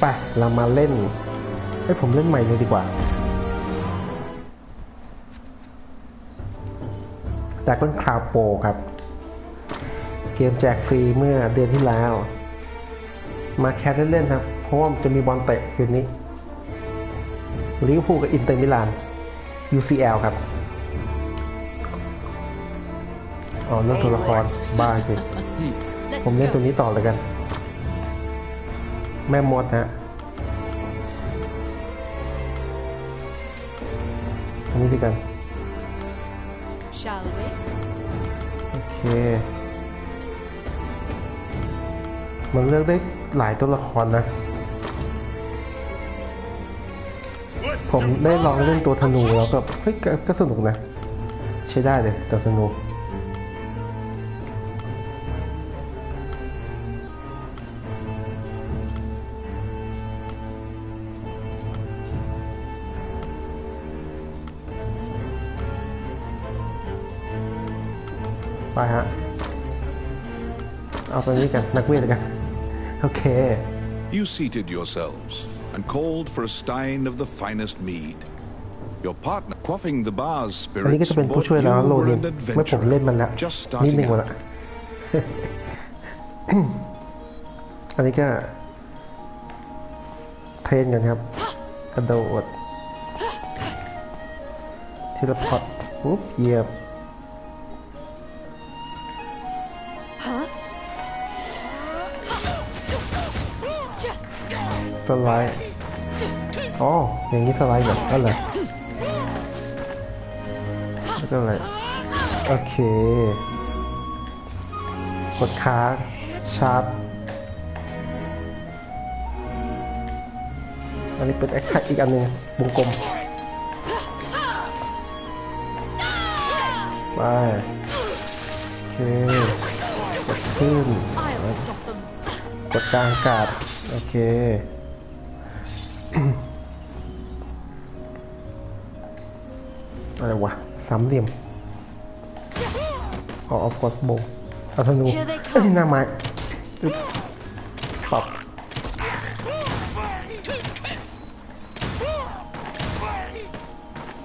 ไปเรามาเล่นให้ผมเล่นใหม่เลยดีกว่า แต่ก็คราวโปรครับ เกมแจกฟรีเมื่อเดือนที่แล้ว มาแคสเล่นๆครับ เพราะว่ามันจะมีบอลเตะคืนนี้ลิเวอร์พูลกับอินเตอร์มิลาน UCL ครับ อ๋อเรื่องตัวละครบ้าจริงผมเล่นตัวนี้ต่อเลยกัน แม่มดฮะอันนี้ดีกัน Shall we? โอเค มันเลือกได้หลายตัวละครนะ ผมได้ลองเล่นตัวธนูแล้วก็เฮ้ยก็ก็สนุกนะ ใช้ได้เลยตัวธนู ไปฮะ เอาตัวนี้กัน นักเวทกัน โอเค You seated yourselves and called for a stein of the finest mead. Your partner, quaffing the bar's อันนี้ก็ spirits, จะเป็นผู้ bought ช่วย you แล้วโล were นิน an ไม่ผมเล่นมัน adventurer, แล้ว just นิด starting นึงมาละ out. อันนี้ก็ เทรนกันครับ กระโดดทีละพอตปุ๊บเหยียบ สไลด์อ๋ออย่างนี้สไลด์แบบนั่นแหละแล้วก็อะไรโอเค กดค้างชาร์จอันนี้เป็นแอคชั่นอีกอันหนึ่งวงกลมไปโอเคกดขึ้นกดกลางกาศโอเค อะไรวะสามเหลี่ยมอ๋อออฟกอสโบเอาธนู Here they come เอ้ยหน้าไม้อึ๊บปรับ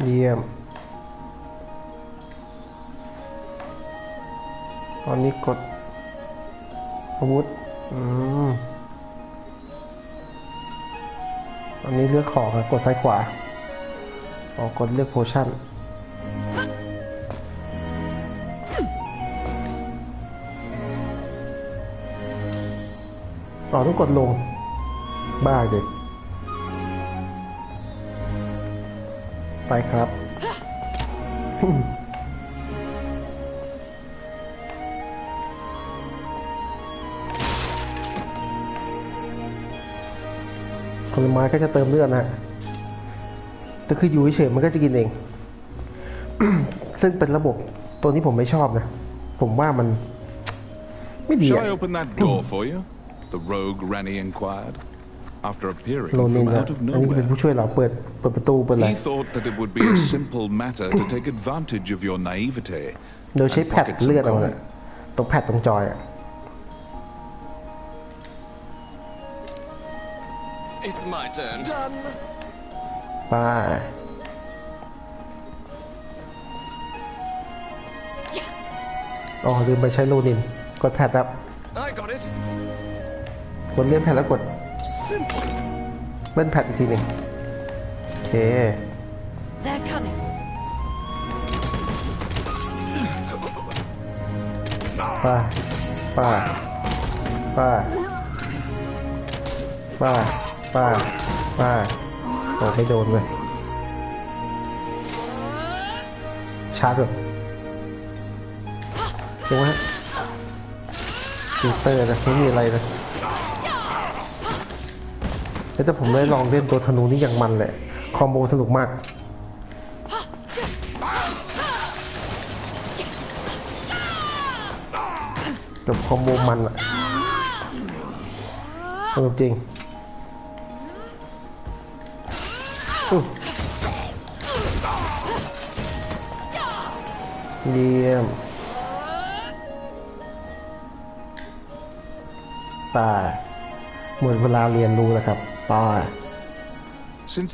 เยี่ยม ตอนนี้กดอาวุธ อืม อันนี้เลือกของอะกดซ้ายขวาออกดเลือกโพชั่นอ๋อต้องกดลง บ้าเด็ก ไปครับ ผลไม้ก็จะเติมเลือดนะฮะแต่คืออยู่เฉยๆมันก็จะกินเอง ซึ่งเป็นระบบตัวนี้ผมไม่ชอบนะ ผมว่ามัน ไม่ดี Shall อะ I open that door for you? The rogue Ranny inquired, after appearing โลนิน from นะ out of อันนี้เป็น nowhere. ผู้ช่วยเราเปิดเปิดประตูเปิดอะไร He thought that it would be a simple matter to take advantage of your naivete โดยใช้ and แพด pocket เลือ some ดเอา coin. น่ะตรงแพดตรงจอยอะ It's my turn. ไป้าอ๋อ ลืมไปใช้โลนิน กดแพดครับ I got it. กดเลื่อนแพดแล้วกด Simple. เลื่อนแพดอีกทีหนึ่งโอเค They're coming. ป้าป้าป้าป้า ป้า ป้าโอ้ไม่โดนเลยชาร์จแบบจริงไหมฮะฟิลเตอร์นะไม่มีอะไรนะแต่ผมได้ลองเล่นตัวธนูนี่อย่างมันเลยคอมโบสนุกมากกับคอมโบมันอะสนุกจริง เยี่ยมตาหมดเวลาเรียนรู้แล้วครับปต่อ Since